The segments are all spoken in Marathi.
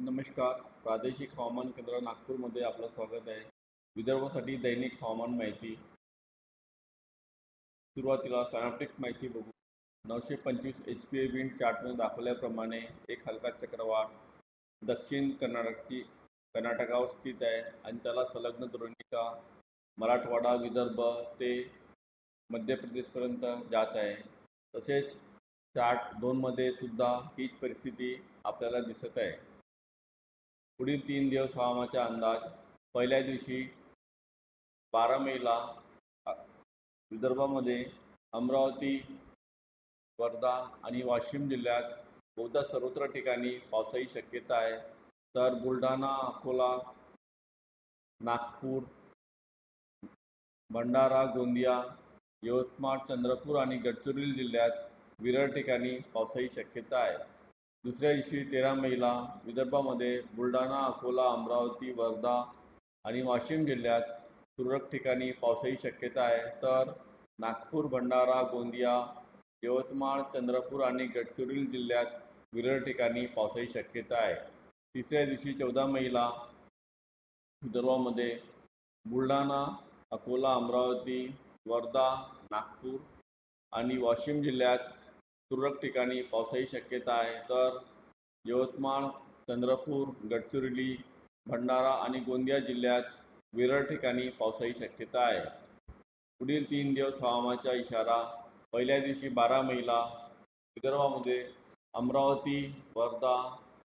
नमस्कार. प्रादेशिक हवामान केंद्र नागपूरमध्ये आपलं स्वागत आहे. विदर्भासाठी दैनिक हवामान माहिती. सुरुवातीला सायनाप्टिक माहिती बघू. नऊशे पंचवीस एच पी ए विंड चार्टमध्ये दाखवल्याप्रमाणे एक हलका चक्रवात दक्षिण कर्नाटकची कर्नाटकावर स्थित आहे आणि त्याला संलग्न द्रोणिका मराठवाडा विदर्भ ते मध्य प्रदेशपर्यंत जात आहे. तसेच चार्ट दोनमध्ये सुद्धा हीच परिस्थिती आपल्याला दिसत आहे. पुढील तीन दिवस हवामानाचा अंदाज पहिल्या दिवशी बारा मेला विदर्भामध्ये अमरावती वर्धा आणि वाशिम जिल्ह्यात बहुधा सर्वत्र ठिकाणी पावसाची शक्यता आहे. तर बुलढाणा अकोला नागपूर भंडारा गोंदिया यवतमाळ चंद्रपूर आणि गडचिरोली जिल्ह्यात विरळ ठिकाणी पावसाची शक्यता आहे. दुसऱ्या दिवशी तेरा मेला विदर्भामध्ये बुलढाणा अकोला अमरावती वर्धा आणि वाशिम जिल्ह्यात तुरळक ठिकाणी पावसाची शक्यता आहे. तर नागपूर भंडारा गोंदिया यवतमाळ चंद्रपूर आणि गडचिरोली जिल्ह्यात विरळ ठिकाणी पावसाची शक्यता आहे. तिसऱ्या दिवशी चौदा मेला विदर्भामध्ये बुलढाणा अकोला अमरावती वर्धा नागपूर आणि वाशिम जिल्ह्यात तुरळक ठिकाणी पावसाची शक्यता आहे. तर यवतमाळ चंद्रपूर गडचिरोली भंडारा आणि गोंदिया जिल्ह्यात विरळ ठिकाणी पावसाची शक्यता आहे. पुढील तीन दिवस हवामानाचा इशारा पहिल्या दिवशी बारा मेला विदर्भामध्ये अमरावती वर्धा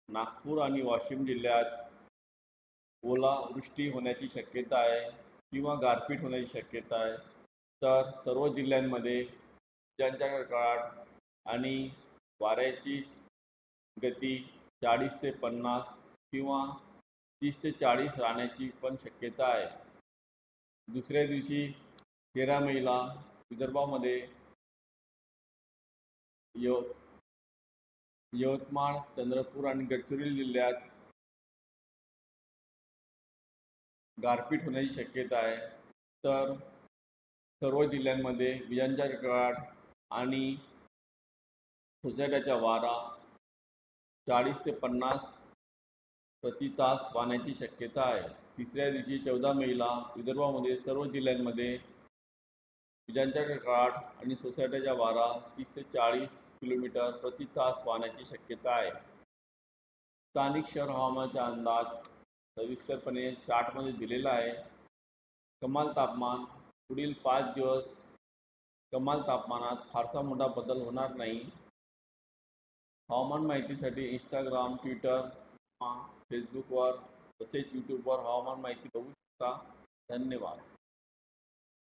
नागपूर आणि वाशिम जिल्ह्यात ओला वृष्टी होण्याची शक्यता आहे किंवा गारपीट होण्याची शक्यता आहे. तर सर्व जिल्ह्यांमध्ये ज्यांच्या काळात आणि वाऱ्याची गती चाळीस ते पन्नास किंवा तीस ते चाळीस राहण्याची पण शक्यता आहे. दुसऱ्या दिवशी तेरा मेला विदर्भामध्ये यव यवतमाळ चंद्रपूर आणि गडचिरोली जिल्ह्यात गारपीट होण्याची शक्यता आहे. तर सर्व जिल्ह्यांमध्ये विजांच्या कडकडाट आणि सोसायट्याचा वारा चाळीस ते पन्नास प्रति तास वाहण्याची शक्यता आहे. तिसऱ्या दिवशी चौदा मेला विदर्भामध्ये सर्व जिल्ह्यांमध्ये विजांच्या कडकडाट आणि सोसायट्याचा वारा तीस ते चाळीस किलोमीटर प्रति तास वाहण्याची शक्यता आहे. स्थानिक शहर हवामानाचा अंदाज सविस्तरपणे चार्टमध्ये दिलेला आहे. कमाल तापमान पुढील पाच दिवस कमाल तापमानात फारसा मोठा बदल होणार नाही. हवामान माहितीसाठी इंस्टाग्राम ट्विटर किंवा फेसबुकवर तसेच यूट्यूबवर हवामान माहिती बघू शकता. धन्यवाद.